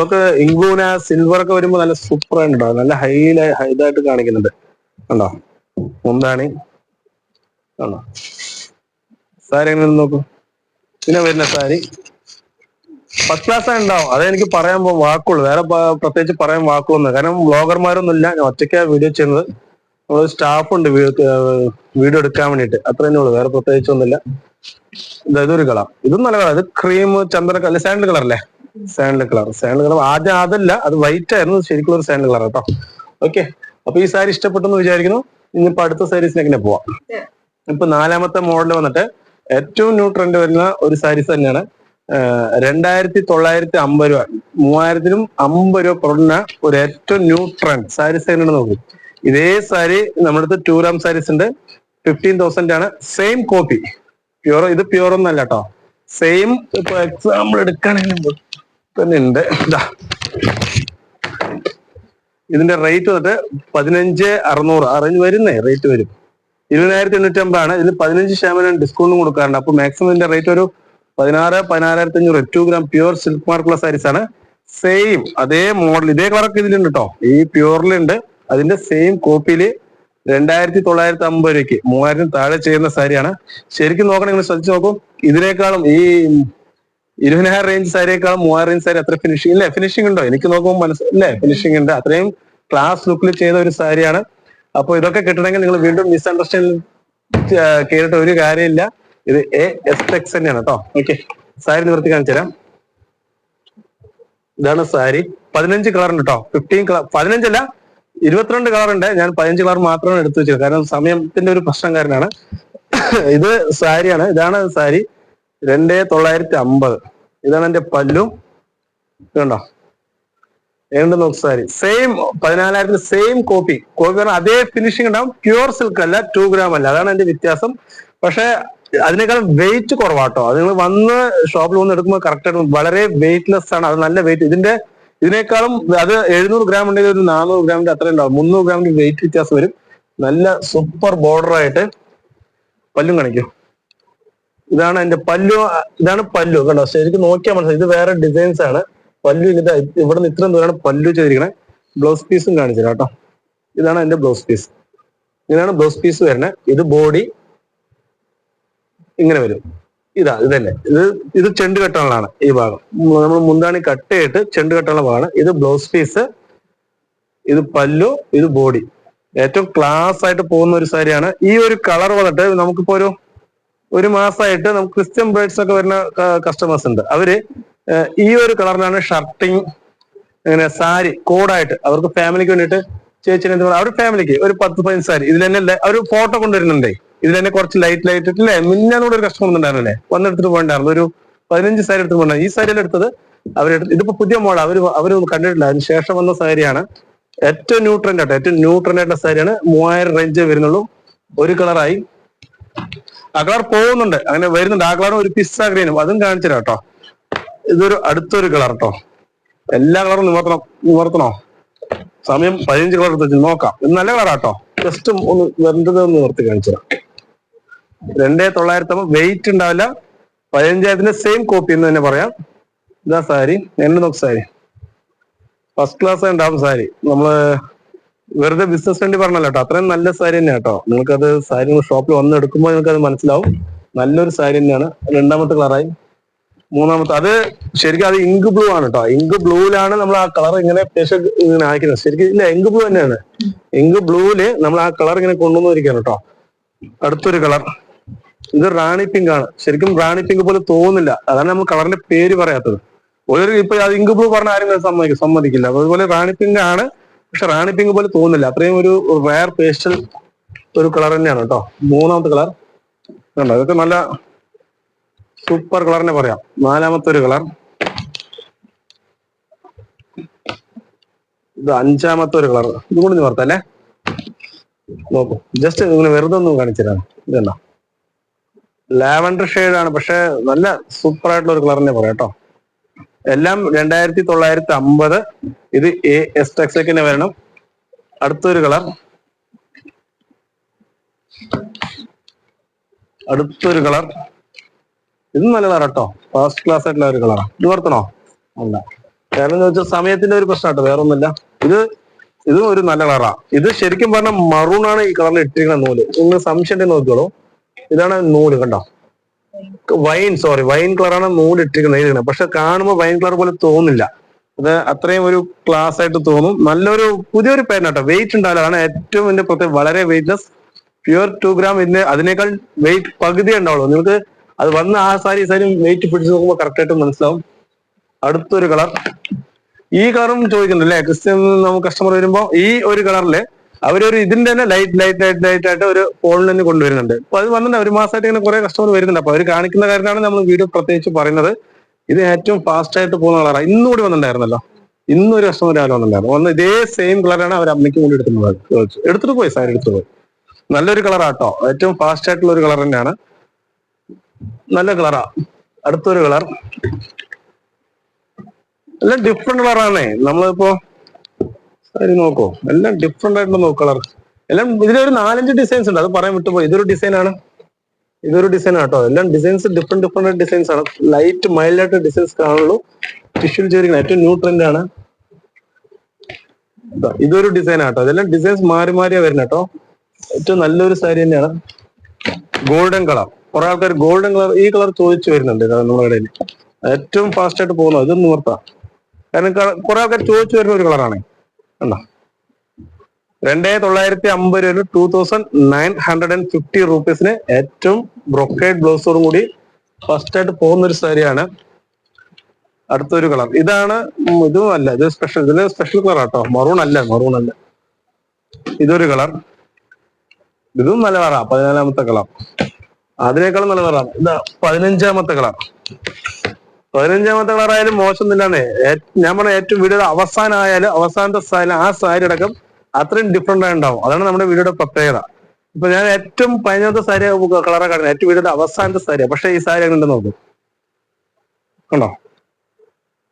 ഒക്കെ ഇങ് ബ്ലൂവിന് ആ സിൽവർ ഒക്കെ വരുമ്പോൾ നല്ല സൂപ്പർ ആയിട്ടുണ്ടോ? നല്ല ഹൈ ഇതായിട്ട് കാണിക്കുന്നുണ്ട്. കണ്ടോ? മുന്താണി. കണ്ടോ? സാരി എങ്ങനെ നോക്കൂ. പിന്നെ വരുന്ന സാരി. ഫസ്റ്റ് ക്ലാസ് ഉണ്ടാവും അതേ എനിക്ക് പറയാൻ വാക്കുള്ളൂ. വേറെ പ്രത്യേകിച്ച് പറയാൻ വാക്കുള്ളൂ കാരണം വ്ളോഗർമാരൊന്നും ഇല്ല ഞാൻ ഒറ്റയ്ക്കാണ് വീഡിയോ ചെയ്യുന്നത്. നമ്മൾ സ്റ്റാഫ് ഉണ്ട് വീഡിയോ എടുക്കാൻ വേണ്ടിയിട്ട്. അത്ര തന്നെ ഉള്ളൂ. വേറെ പ്രത്യേകിച്ച് ഒന്നുമില്ല ഇതൊരു കളർ. ഇതും നല്ല കളർ. ഇത് ക്രീം ചന്ദ്ര കളർ സാൻഡ് കളർ അല്ലേ? Sand colour. Sand colour. ആദ്യം അതല്ല അത് വൈറ്റ് ആയിരുന്നു. ശരിക്കും ഒരു സാൻഡ് കളർ കേട്ടോ. ഓക്കെ അപ്പൊ ഈ സാരി ഇഷ്ടപ്പെട്ടെന്ന് വിചാരിക്കുന്നു. ഇനിയിപ്പോ അടുത്ത സാരീസിനെങ്ങനെ പോവാം. ഇപ്പൊ നാലാമത്തെ മോഡൽ വന്നിട്ട് ഏറ്റവും ന്യൂ ട്രെൻഡ് വരുന്ന ഒരു സാരീസ് തന്നെയാണ്. രണ്ടായിരത്തി തൊള്ളായിരത്തി അമ്പത് രൂപ. മൂവായിരത്തിനും അമ്പത് രൂപ കുറഞ്ഞ ഒരു ഏറ്റവും ന്യൂ ട്രെൻഡ് സാരീസ് തന്നെയാണ് നോക്കും. ഇതേ സാരി നമ്മുടെ അടുത്ത് ടൂ ഗ്രാം സാരീസ് ഉണ്ട്. ഫിഫ്റ്റീൻ തൗസൻഡ് ആണ്. സെയിം കോപ്പി പ്യുവർ ഇത് പ്യുവർ ഒന്നല്ല കേട്ടോ സെയിം ഇപ്പൊ എക്സാമ്പിൾ എടുക്കുകയാണെങ്കിൽ തന്നെ ഉണ്ട്. ഇതാ ഇതിന്റെ റേറ്റ് വന്നിട്ട് പതിനഞ്ച് അറുന്നൂറ്. ആ റേഞ്ച് വരുന്നേ? റേറ്റ് വരും. ഇരുപതിനായിരത്തി എണ്ണൂറ്റി അമ്പതാണ് ഇതിന് പതിനഞ്ച് ശതമാനം ഡിസ്കൗണ്ടും കൊടുക്കാറുണ്ട്. അപ്പൊ മാക്സിമം ഇതിന്റെ റേറ്റ് ഒരു പതിനാറ് പതിനാറായിരത്തി അഞ്ഞൂറ് ടു ഗ്രാം പ്യുവർ സിൽക്ക് മാർക്കുള്ള സാരീസ് ആണ്. സെയിം അതേ മോഡൽ ഇതേ കളറൊക്കെ ഇതിലുണ്ട് കേട്ടോ ഈ പ്യുവറിലുണ്ട് അതിന്റെ സെയിം കോപ്പിയിൽ രണ്ടായിരത്തി തൊള്ളായിരത്തി അമ്പത് രൂപയ്ക്ക് മൂവായിരത്തിന് താഴെ ചെയ്യുന്ന സാരിയാണ് ശരിക്കും നോക്കണം നിങ്ങൾ ശ്രദ്ധിച്ച് നോക്കും. ഇതിനേക്കാളും ഈ ഇരുപതിനായിരം റേഞ്ച് സാരിയേക്കാളും മൂവായിരം റേഞ്ച് സാരി അത്ര ഫിനിഷിംഗ് ഇല്ലേ? ഫിനിഷിംഗ് ഉണ്ടോ? എനിക്ക് നോക്കുമ്പോൾ മനസ്സിലെ ഫിനിഷിംഗ് ഉണ്ട്. അത്രയും ക്ലാസ് ലുക്കിൽ ചെയ്ത ഒരു സാരിയാണ് അപ്പൊ ഇതൊക്കെ കിട്ടണമെങ്കിൽ നിങ്ങൾ വീണ്ടും മിസ്അണ്ടർസ്റ്റാൻഡ് കേട്ടിട്ട് ഒരു കാര്യമില്ല. ഇത് എ എസ് എക്സ് തന്നെയാണ് കേട്ടോ. ഓക്കെ സാരി നിവർത്തി കാണിച്ചു തരാം. ഇതാണ് സാരി. പതിനഞ്ച് കളർ ഉണ്ട് കേട്ടോ. ഫിഫ്റ്റീൻ കളർ പതിനഞ്ചല്ല ഇരുപത്തിരണ്ട് കളർ ഉണ്ട്. ഞാൻ പതിനഞ്ച് കളർ മാത്രമാണ് എടുത്തു വെച്ചത്. കാരണം സമയത്തിന്റെ ഒരു പ്രശ്നം കാരണമാണ്. ഇത് സാരിയാണ്. ഇതാണ് സാരി. രണ്ടേ തൊള്ളായിരത്തി അമ്പത്. ഇതാണ് എന്റെ പല്ലും. കണ്ടോ ഏണ്ട് നോക്ക് സെയിം പതിനാലായിരത്തിന് സെയിം കോപ്പി കോപ്പി പറഞ്ഞാൽ അതേ ഫിനിഷിംഗ് ഉണ്ടാവും. പ്യുവർ സിൽക്ക് അല്ല ടു ഗ്രാം അല്ല. അതാണ് അതിന്റെ വ്യത്യാസം. പക്ഷെ അതിനേക്കാൾ വെയിറ്റ് കുറവാട്ടോ. അത് നിങ്ങൾ വന്ന് ഷോപ്പിൽ വന്ന് എടുക്കുമ്പോൾ കറക്റ്റ് ആയിട്ട് വളരെ വെയിറ്റ്ലെസ് ആണ്. അത് നല്ല വെയിറ്റ് ഇതിന്റെ ഇതിനേക്കാളും അത് എഴുന്നൂറ് ഗ്രാം ഉണ്ടെങ്കിൽ ഒരു നാനൂറ് ഗ്രാമിന്റെ അത്ര ഉണ്ടാവും. മുന്നൂറ് ഗ്രാമിന്റെ വെയിറ്റ് വ്യത്യാസം വരും. നല്ല സൂപ്പർ ബോർഡർ ആയിട്ട് പല്ലും കാണിക്കും. ഇതാണ് എന്റെ പല്ലു ഇതാണ് പല്ലു. കണ്ടോ? ശരിക്കും നോക്കിയാൽ മനസ്സിലായി. ഇത് വേറെ ഡിസൈൻസ് ആണ്. പല്ലു ഇത് ഇവിടെ നിന്ന് ഇത്രയും ദൂരമാണ് പല്ലു ചെയ്തിരിക്കണേ ബ്ലൗസ് പീസും കാണിച്ചില്ല കേട്ടോ. ഇതാണ് എന്റെ ബ്ലൗസ് പീസ് ഇങ്ങനെയാണ് ബ്ലൗസ് പീസ് വരുന്നത് ഇത് ബോഡി ഇങ്ങനെ വരും. ഇതാ ഇതന്നെ ഇത് ഇത് ചെണ്ട് കെട്ടാനുള്ളതാണ് ഈ ഭാഗം. നമ്മൾ മുന്താണി കട്ട് ചെയ്തിട്ട് ചെണ്ട് കെട്ടാനുള്ള ഭാഗമാണ്. ഇത് ബ്ലൗസ് പീസ് ഇത് പല്ലു ഇത് ബോഡി ഏറ്റവും ക്ലാസ് ആയിട്ട് പോകുന്ന ഒരു സാരിയാണ്. ഈ ഒരു കളർ വന്നിട്ട് നമുക്കിപ്പോ ഒരു ഒരു മാസമായിട്ട് നമുക്ക് ക്രിസ്ത്യൻ ബ്രൈഡ്സ് ഒക്കെ വരുന്ന കസ്റ്റമേഴ്സ് ഉണ്ട്. അവർ ഈ ഒരു കളറിലാണ് ഷർട്ടിങ് അങ്ങനെ സാരി കോഡായിട്ട്. അവർക്ക് ഫാമിലിക്ക് വേണ്ടിയിട്ട് ചേച്ചി എന്ത് പറയുക അവരുടെ ഫാമിലിക്ക് ഒരു പത്ത് പതിനഞ്ച് സാരി. ഇതിൽ തന്നെ ഒരു ഫോട്ടോ കൊണ്ടുവരുന്നുണ്ടേ. ഇതിൽ തന്നെ കുറച്ച് ലൈറ്റ് ലൈറ്റ് ഇട്ടില്ലേ മിന്നാനോട് ഒരു കസ്റ്റമർ ഉണ്ടായിരുന്നല്ലേ വന്നെടുത്തിട്ട് പോകണ്ടായിരുന്നു. ഒരു പതിനഞ്ച് സാരി എടുത്ത് പോകണ്ട ഈ സാരിയിൽ എടുത്തത്. അവരെടുത്ത് ഇതിപ്പോ പുതിയ മോഡൽ അവർ അവരൊന്നും കണ്ടിട്ടില്ല. അതിന് ശേഷം വന്ന സാരിയാണ്. ഏറ്റവും ന്യൂട്രന്റ് ആട്ടോ. ഏറ്റവും ന്യൂട്രൻ ആയിട്ടുള്ള സാരിയാണ്. മൂവായിരം റേഞ്ച് വരുന്നുള്ളൂ. ഒരു കളറായി ആ കളർ പോകുന്നുണ്ട് അങ്ങനെ വരുന്നുണ്ട്. ആ കളർ ഒരു പിസ്സ ഗ്രീനും അതും കാണിച്ചു കേട്ടോ. ഇതൊരു അടുത്തൊരു കളർ കേട്ടോ എല്ലാ കളറും നിവർത്തണം നിവർത്തണോ? സമയം പതിനഞ്ച് കളർ എടുത്ത് നോക്കാം. ഇത് നല്ല കളറാട്ടോ ജസ്റ്റ് ഒന്ന് വെറുതെ ഒന്ന് നിവർത്തി കാണിച്ചു തരാം. രണ്ടേ തൊള്ളായിരത്തി വെയിറ്റ് ഉണ്ടാവില്ല. പതിനഞ്ചായിരത്തിന്റെ സെയിം കോപ്പി എന്ന് തന്നെ പറയാം. ഇതാ സാരി. എന്നെ നോക്ക് സാരി. ഫസ്റ്റ് ക്ലാസ് ഉണ്ടാവും സാരി. നമ്മൾ വെറുതെ ബിസിനസ് വേണ്ടി പറഞ്ഞല്ലോ കേട്ടോ അത്രയും നല്ല സാരി തന്നെയാ കേട്ടോ നിങ്ങൾക്കത് സാരി ഷോപ്പിൽ വന്ന് എടുക്കുമ്പോൾ നിങ്ങൾക്ക് അത് മനസ്സിലാവും. നല്ലൊരു സാരി തന്നെയാണ്. രണ്ടാമത്തെ കളറായി മൂന്നാമത്തെ അത് ശരിക്കും അത് ഇങ്ക് ബ്ലൂ ആണ് കേട്ടോ ഇങ്ക് ബ്ലൂവിലാണ് നമ്മൾ ആ കളർ ഇങ്ങനെ പേശ ഇങ്ങനെ ആക്കുന്നത് ശരിക്കും ഇല്ല ഇങ്ക് ബ്ലൂ തന്നെയാണ്. ഇങ്ക് ബ്ലൂവിൽ നമ്മൾ ആ കളർ ഇങ്ങനെ കൊണ്ടുവന്നിരിക്കുകയാണ് കേട്ടോ അടുത്തൊരു കളർ ഇത് റാണി പിങ്ക് ആണ്. ശരിക്കും റാണി പിങ്ക് പോലെ തോന്നുന്നില്ല. അതാണ് നമ്മൾ കളറിന്റെ പേര് പറയാത്തത്. ഒരു ഇപ്പൊ അത് ഇങ്ക് ബ്ലൂ പറഞ്ഞ ആരും സമ്മതിക്കും സമ്മതിക്കില്ല. അതുപോലെ റാണി പിങ്ക് ആണ്. പക്ഷെ റാണി പിങ്ക് പോലെ തോന്നുന്നില്ല. അത്രയും ഒരു റയർ പേസ്റ്റൽ ഒരു കളർ തന്നെയാണ് കേട്ടോ മൂന്നാമത്തെ കളർ കണ്ടോ? ഇതൊക്കെ നല്ല സൂപ്പർ കളറിനെ പറയാം. നാലാമത്തെ ഒരു കളർ ഇത് അഞ്ചാമത്തെ ഒരു കളർ ഇത് കൂടി നിവർത്തല്ലേ നോക്കൂ. ജസ്റ്റ് ഇങ്ങനെ വെറുതെ ഒന്ന് കാണിച്ചുതരാം ഇതെന്നാ ലാവൻഡർ ആണ്. പക്ഷെ നല്ല സൂപ്പർ ആയിട്ടുള്ള ഒരു കളറിനെ പറയാം കേട്ടോ. എല്ലാം രണ്ടായിരത്തി തൊള്ളായിരത്തി അമ്പത് ഇത് എ എസ് ടെക്സക്കിന് വരണം. അടുത്തൊരു കളർ അടുത്തൊരു കളർ ഇത് നല്ല കളർ കേട്ടോ ഫസ്റ്റ് ക്ലാസ് ആയിട്ടുള്ള ഒരു കളറാണ് ഇത് വർത്തണോ? അല്ല. കാരണം എന്ന് വെച്ചാൽ സമയത്തിന്റെ ഒരു പ്രശ്നം കേട്ടോ വേറെ ഇത് ഇതും ഒരു നല്ല കളറാ. ഇത് ശരിക്കും പറഞ്ഞാൽ മറൂൺ ആണ് ഈ കളറിൽ ഇട്ടിരിക്കുന്ന നൂൽ. നിങ്ങൾ സംശയം നോക്കിക്കോളൂ. ഇതാണ് നൂൽ കണ്ടോ? വൈൻ സോറി വൈൻ കളറാണ് നൂൽ ഇട്ടിരിക്കുന്നത് ഇതിന് പക്ഷെ കാണുമ്പോൾ വൈൻ കളർ പോലെ തോന്നില്ല അത് അത്രയും ഒരു ക്ലാസ് ആയിട്ട് തോന്നും. നല്ലൊരു പുതിയൊരു പേന കേട്ടോ വെയിറ്റ് ഉണ്ടാവില്ല ഏറ്റവും ഇതിന്റെ പ്രത്യേകം വളരെ വെയിറ്റ്ലെസ് പ്യുവർ ടു ഗ്രാം ഇതിന് അതിനേക്കാൾ വെയിറ്റ് പകുതി ഉണ്ടാവുള്ളൂ. നിങ്ങൾക്ക് അത് വന്ന ആ സാരി സാരി വെയിറ്റ് പിടിച്ച് നോക്കുമ്പോൾ കറക്റ്റ് ആയിട്ട് മനസ്സിലാവും. അടുത്തൊരു കളർ ഈ കളറും ചോദിക്കുന്നുണ്ട് അല്ലെ ക്രിസ്ത്യൻ നമുക്ക് കസ്റ്റമർ വരുമ്പോ ഈ ഒരു കളറിൽ അവരൊരു ഇതിന്റെ തന്നെ ലൈറ്റ് ലൈറ്റ് ലൈറ്റ് ലൈറ്റ് ആയിട്ട് ഒരു ഫോണിൽ തന്നെ കൊണ്ടുവരുന്നുണ്ട്. അപ്പൊ അത് വന്നിട്ട് ഒരു മാസമായിട്ട് ഇങ്ങനെ കുറെ കസ്റ്റമർ വരുന്നുണ്ട്. അപ്പൊ അവർ കാണിക്കുന്ന കാര്യമാണ് നമ്മൾ വീഡിയോ പ്രത്യേകിച്ച് പറയുന്നത്. ഇത് ഏറ്റവും ഫാസ്റ്റ് ആയിട്ട് പോകുന്ന കളറാണ് ഇന്നും കൂടി വന്നിട്ടുണ്ടായിരുന്നല്ലോ. ഇന്നും ഒരു കസ്റ്റമർ രാവിലെ വന്നിട്ടുണ്ടായിരുന്നു. വന്ന് ഇതേ സെയിം കളറാണ് അവർ അമ്മയ്ക്ക് കൂടി എടുക്കുന്നത് എടുത്തിട്ട് പോയി സാരി എടുത്തു പോയി. നല്ലൊരു കളറാട്ടോ ഏറ്റവും ഫാസ്റ്റ് ആയിട്ടുള്ള ഒരു കളർ തന്നെയാണ്. നല്ല കളറാ അടുത്തൊരു കളർ എല്ലാം ഡിഫറെന്റ് കളറാണേ നമ്മളിപ്പോ സാരി നോക്കോ. എല്ലാം ഡിഫറെന്റ് ആയിട്ടുള്ള നോക്ക് കളർ എല്ലാം ഇതിലൊരു നാലഞ്ച് ഡിസൈൻസ് ഉണ്ട്. അത് പറയാൻ വിട്ടുപോയി. ഇതൊരു ഡിസൈനാണ് ഇതൊരു ഡിസൈൻ ആട്ടോ എല്ലാം ഡിസൈൻസ് ഡിഫറെന്റ് ഡിഫറെന്റ് ഡിസൈൻസ് ആണ്. ലൈറ്റ് മൈൽഡ് ആയിട്ട് ഡിസൈൻസ് കാണുള്ളൂ. ടിഷ്യൂ ചേരിക്കുന്ന ഏറ്റവും ന്യൂ ട്രെൻഡ് ആണ്. ഇതൊരു ഡിസൈൻ ആട്ടോ ഇതെല്ലാം ഡിസൈൻസ് മാറി മാറിയാ വരുന്നത് കേട്ടോ ഏറ്റവും നല്ലൊരു സാരി തന്നെയാണ്. ഗോൾഡൻ കളർ കുറെ ആൾക്കാർ ഗോൾഡൻ കളർ ഈ കളർ ചോദിച്ചു വരുന്നുണ്ട് നമ്മുടെ ഇടയിൽ ഏറ്റവും ഫാസ്റ്റ് ആയിട്ട് പോകുന്നത് അത് നിവർത്താം കാരണം കുറെ ആൾക്കാർ ചോദിച്ചു വരുന്ന ഒരു കളറാണ് എന്നാ രണ്ടേ തൊള്ളായിരത്തി അമ്പത് രൂപ two thousand nine hundred and fifty റുപ്പീസിന് ഏറ്റവും ബ്രൊക്കേഡ് ബ്ലൗസോടും കൂടി ഫസ്റ്റ് ആയിട്ട് പോകുന്ന ഒരു സാരിയാണ് അടുത്തൊരു കളർ ഇതാണ് ഇതും അല്ല ഇത് സ്പെഷ്യൽ ഇതിന് സ്പെഷ്യൽ കളർ ആട്ടോ. മറൂൺ അല്ല മറൂൺ അല്ല. ഇതൊരു കളർ ഇതും നല്ല കളറാ പതിനാലാമത്തെ കളർ അതിനേക്കാളും നല്ല കളറാണ് ഇതാ പതിനഞ്ചാമത്തെ കളർ പതിനഞ്ചാമത്തെ കളർ ആയാലും തന്നെയാണ്. ഞാൻ പറഞ്ഞ ഏറ്റവും വീഡിയോയുടെ അവസാനം ആയാലും അവസാനത്തെ സാരി ആ സാരി അടക്കം അത്രയും ഡിഫറെന്റ് ആയി ഉണ്ടാവും. അതാണ് നമ്മുടെ വീഡിയോയുടെ പ്രത്യേകത. ഇപ്പൊ ഞാൻ ഏറ്റവും പതിനഞ്ചാമത്തെ സാരി കളറാണ് കാണുന്നത് ഏറ്റവും വീഡിയോയുടെ അവസാനത്തെ സാരിയാണ് പക്ഷെ ഈ സാരി അങ്ങനെ നോക്കും. കണ്ടോ?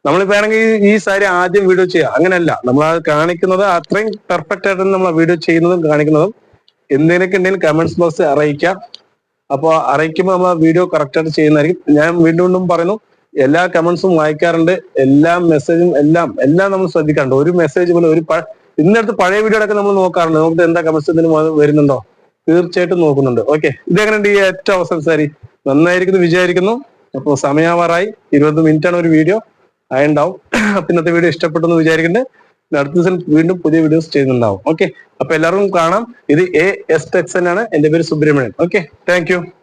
നമ്മളിപ്പോ ആണെങ്കിൽ ഈ- സാരി ആദ്യം വീഡിയോ ചെയ്യുക. അങ്ങനെയല്ല. നമ്മൾ കാണിക്കുന്നത് അത്രയും പെർഫെക്റ്റ് ആയിട്ട് നമ്മൾ വീഡിയോ ചെയ്യുന്നതും കാണിക്കുന്നതും. എന്തെങ്കിലുമൊക്കെ ഉണ്ടെങ്കിൽ കമന്റ്സ് ബോക്സ് അറിയിക്കാം. അപ്പോൾ അറിയിക്കുമ്പോൾ നമ്മൾ വീഡിയോ കറക്റ്റായിട്ട് ചെയ്യുന്നതായിരിക്കും. ഞാൻ വീണ്ടും വീണ്ടും പറയുന്നു എല്ലാ കമന്റ്സും വായിക്കാറുണ്ട്. എല്ലാ മെസ്സേജും എല്ലാം എല്ലാം നമ്മൾ ശ്രദ്ധിക്കാറുണ്ട്. ഒരു മെസ്സേജ് പോലും ഒരു ഇന്നടുത്ത് പഴയ വീഡിയോ നമ്മൾ നോക്കാറുണ്ട്. നമുക്ക് എന്താ കമന്റ്സ് എന്തെങ്കിലും വരുന്നുണ്ടോ? തീർച്ചയായിട്ടും നോക്കുന്നുണ്ട്. ഓക്കെ ഇതെങ്ങനെയുണ്ട് ഈ ഏറ്റവും അവസാനം സാരി? നന്നായിരിക്കുന്നു വിചാരിക്കുന്നു. അപ്പോൾ സമയാവാറായി ഇരുപത് മിനിറ്റ് ആണ് ഒരു വീഡിയോ ആയിണ്ടാവും. അപ്പൊ ഇന്നത്തെ വീഡിയോ ഇഷ്ടപ്പെട്ടു എന്ന് വിചാരിക്കുന്നുണ്ട്. അടുത്ത ദിവസം വീണ്ടും പുതിയ വീഡിയോസ് ചെയ്യുന്നുണ്ടാവും. ഓക്കെ അപ്പൊ എല്ലാവർക്കും കാണാം. ഇത് എ എസ് ടെക്സൻ ആണ്. എന്റെ പേര് സുബ്രഹ്മണ്യൻ. Okay thank